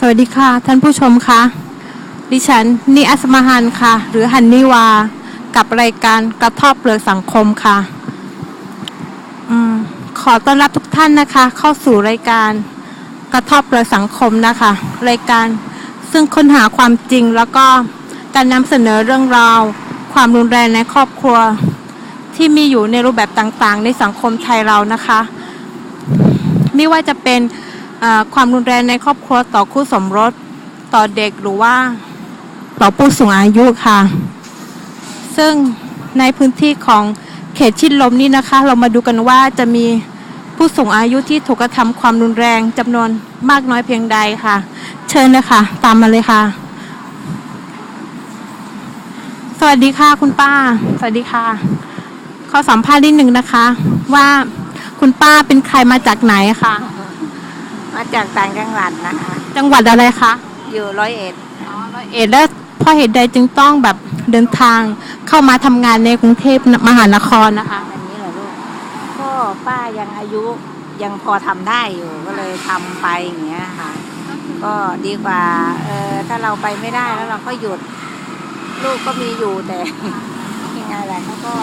สวัสดีค่ะ ท่านผู้ชมคะดิฉันนิอัสมาฮันค่ะ หรือฮันนีวา กับรายการกระทอบเปลือกสังคมค่ะอขอต้อนรับทุกท่านนะคะ เข้าสู่รายการกระทอบเปลือกสังคมนะคะ รายการซึ่งค้นหาความจริงแล้วก็การนำเสนอเรื่องราว ความรุนแรงในครอบครัว ที่มีอยู่ในรูปแบบต่างๆ ในสังคมไทยเรานะคะ ไม่ว่าจะเป็น ความรุนแรงในครอบครัวต่อคู่สมรสต่อเด็กหรือว่าต่อผู้สูงอายุค่ะ ซึ่งในพื้นที่ของเขตชิดลมนี่นะคะ เรามาดูกันว่าจะมีผู้สูงอายุที่ถูกกระทำความรุนแรงจำนวนมากน้อยเพียงใดค่ะ เชิญเลยค่ะ ตามมาเลยค่ะ สวัสดีค่ะคุณป้า สวัสดีค่ะ ขอสัมภาษณ์นิดนึงนะคะ ว่าคุณป้าเป็นใครมาจากไหนค่ะ มาจากต่างจังหวัดนะคะ จังหวัดอะไรคะอยู่ร้อยเอ็ดเอ็ดแล้วเพราะเหตุใดจึงต้องแบบเดินทางเข้ามาทำงานในกรุงเทพมหานครนะคะ แบบนี้เหรอลูกก็ป้ายังอายุยังพอทำได้อยู่ก็เลยทำไปอย่างเงี้ยค่ะ ก็ดีกว่าเออถ้าเราไปไม่ได้แล้วเราก็หยุด ลูกก็มีอยู่แต่ ยังไงล่ะเขาก็